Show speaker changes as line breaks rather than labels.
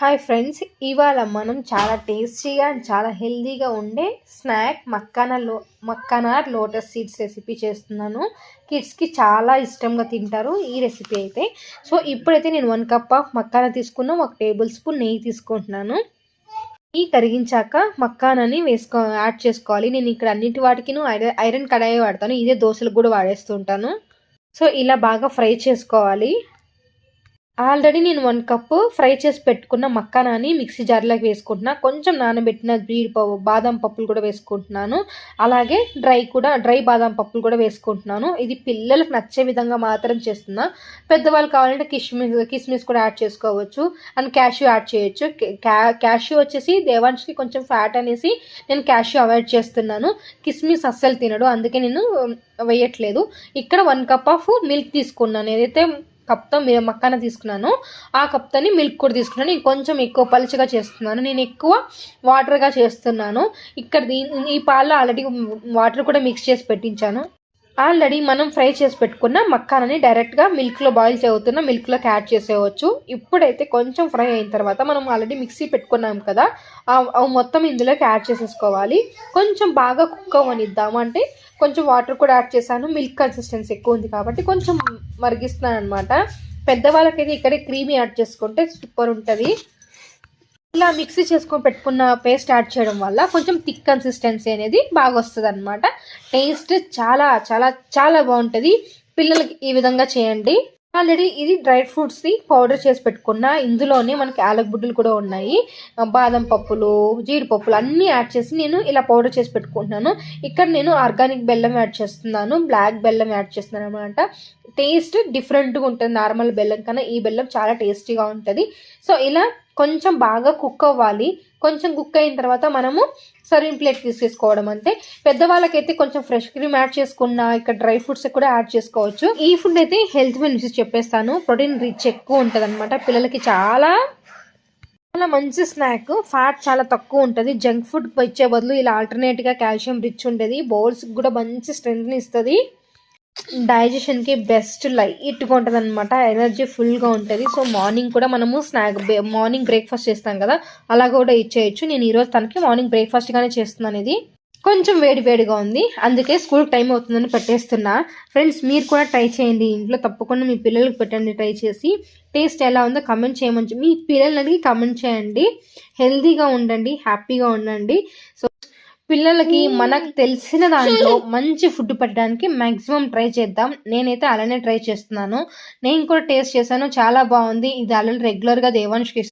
Hi friends ఇవాళ మనం చాలా టేస్టీగా అండ్ చాలా హెల్దీగా ఉండే స్నాక్ మక్కానా లో మక్కానా లోటస్ సీడ్స్ రెసిపీ చేస్తున్నాను. కిడ్స్కి చాలా ఇష్టంగా తింటారు ఈ రెసిపీ అయితే. సో ఇప్పుడైతే నేను వన్ కప్ ఆఫ్ మక్కానా తీసుకున్నా ఒక టేబుల్ స్పూన్ నెయ్యి తీసుకుంటున్నాను. ఈ కరిగించాక మక్కానని వేసుకో యాడ్ చేసుకోవాలి. నేను ఇక్కడ అన్నిటి వాటికి ఐరన్ ఐరన్ కడాయి వాడతాను. ఇదే దోశలకు కూడా వాడేస్తుంటాను. సో ఇలా బాగా ఫ్రై చేసుకోవాలి. ఆల్రెడీ నేను వన్ కప్పు ఫ్రై చేసి పెట్టుకున్న మక్కానాని మిక్సీ జార్లోకి వేసుకుంటున్నా. కొంచెం నానబెట్టిన జీడిపప్పు బాదం పప్పులు కూడా వేసుకుంటున్నాను. అలాగే డ్రై కూడా డ్రై బాదం పప్పులు కూడా వేసుకుంటున్నాను. ఇది పిల్లలకు నచ్చే విధంగా మాత్రం చేస్తున్నా. పెద్దవాళ్ళు కావాలంటే కిస్మిస్ కిస్మిస్ కూడా యాడ్ చేసుకోవచ్చు. అండ్ క్యాష్యూ యాడ్ చేయొచ్చు. క్యాష్యూ వచ్చేసి దేవాంశ్కి కొంచెం ఫ్యాట్ అనేసి నేను క్యాష్యూ అవాయిడ్ చేస్తున్నాను. కిస్మిస్ అస్సలు తినడు అందుకే నేను వేయట్లేదు. ఇక్కడ వన్ కప్ ఆఫ్ మిల్క్ తీసుకున్నాను. ఏదైతే కప్తో మీరు మక్కాన తీసుకున్నాను. ఆ కప్తోని మిల్క్ కూడా తీసుకున్నాను. కొంచెం ఎక్కువ పలుచగా చేస్తున్నాను. నేను ఎక్కువ వాటర్గా చేస్తున్నాను. ఇక్కడ ఈ పాలలో ఆల్రెడీ వాటర్ కూడా మిక్స్ చేసి పెట్టించాను. ఆల్రెడీ మనం ఫ్రై చేసి పెట్టుకున్న మక్కానని డైరెక్ట్గా మిల్క్లో బాయిల్ చేస్తున్న మిల్క్లోకి యాడ్ చేసేయవచ్చు. ఇప్పుడైతే కొంచెం ఫ్రై అయిన తర్వాత మనం ఆల్రెడీ మిక్సీ పెట్టుకున్నాం కదా అవి మొత్తం ఇందులోకి యాడ్ చేసేసుకోవాలి. కొంచెం బాగా కుక్ అవ్వనిద్దాము అంటే కొంచెం వాటర్ కూడా యాడ్ చేశాను మిల్క్ కన్సిస్టెన్సీ ఎక్కువ ఉంది కాబట్టి కొంచెం మరిగిస్తున్నాను అనమాట పెద్దవాళ్ళకైతే ఇక్కడే క్రీమీ యాడ్ చేసుకుంటే సూపర్ ఉంటుంది. ఇలా మిక్సీ చేసుకొని పెట్టుకున్న పేస్ట్ యాడ్ చేయడం వల్ల కొంచెం థిక్ కన్సిస్టెన్సీ అనేది బాగా వస్తుంది అనమాట టేస్ట్ చాలా చాలా చాలా బాగుంటుంది. పిల్లలకి ఈ విధంగా చేయండి. ఆల్రెడీ ఇది డ్రై ఫ్రూట్స్ది పౌడర్ చేసి పెట్టుకున్న ఇందులోనే మనకి యాలకబుడ్డలు కూడా ఉన్నాయి. బాదం పప్పులు జీడిపప్పులు అన్నీ యాడ్ చేసి నేను ఇలా పౌడర్ చేసి పెట్టుకుంటున్నాను. ఇక్కడ నేను ఆర్గానిక్ బెల్లం యాడ్ చేస్తున్నాను. బ్లాక్ బెల్లం యాడ్ చేస్తున్నాను అనమాట టేస్ట్ డిఫరెంట్గా ఉంటుంది. నార్మల్ బెల్లం కన్నా ఈ బెల్లం చాలా టేస్టీగా ఉంటుంది. సో ఇలా కొంచెం బాగా కుక్ అవ్వాలి. కొంచెం కుక్ అయిన తర్వాత మనము సర్వింగ్ ప్లేట్ తీసేసుకోవడం అంతే. పెద్దవాళ్ళకైతే కొంచెం ఫ్రెష్ క్రీమ్ యాడ్ చేసుకున్న ఇక్కడ డ్రై ఫ్రూట్స్ కూడా యాడ్ చేసుకోవచ్చు. ఈ ఫుడ్ అయితే హెల్త్ బెనిఫిట్స్ చెప్పేస్తాను. ప్రోటీన్ రిచ్ ఎక్కువ ఉంటుంది పిల్లలకి చాలా చాలా మంచి స్నాక్ ఫ్యాట్ చాలా తక్కువ ఉంటుంది. జంక్ ఫుడ్ ఇచ్చే బదులు ఇలా ఆల్టర్నేట్గా కాల్షియం రిచ్ ఉంటుంది బౌల్స్కి కూడా మంచి స్ట్రెంగ్ని ఇస్తుంది. డైజెషన్కి బెస్ట్ లైట్గా ఉంటుంది అనమాట ఎనర్జీ ఫుల్గా ఉంటుంది. సో మార్నింగ్ కూడా మనము స్నాక్ మార్నింగ్ బ్రేక్ఫాస్ట్ చేస్తాం కదా అలా కూడా ఇచ్చేయచ్చు. నేను ఈరోజు తనకి మార్నింగ్ బ్రేక్ఫాస్ట్గానే చేస్తున్నాను ఇది కొంచెం వేడి వేడిగా ఉంది. అందుకే స్కూల్ టైం అవుతుందని పెట్టేస్తున్నా. ఫ్రెండ్స్ మీరు కూడా ట్రై చేయండి. ఇంట్లో తప్పకుండా మీ పిల్లలకు పెట్టండి ట్రై చేసి. టేస్ట్ ఎలా ఉందో కమెంట్ చేయమని మీ పిల్లలకి కమెంట్ చేయండి. హెల్తీగా ఉండండి హ్యాపీగా ఉండండి. సో పిల్లలకి మనకు తెలిసిన దాంట్లో మంచి ఫుడ్ పెట్టడానికి మ్యాక్సిమం ట్రై చేద్దాం. నేనైతే అలానే ట్రై చేస్తున్నాను. నేను కూడా టేస్ట్ చేశాను. చాలా బాగుంది. ఇది అలానే రెగ్యులర్గా దేవాంష్కి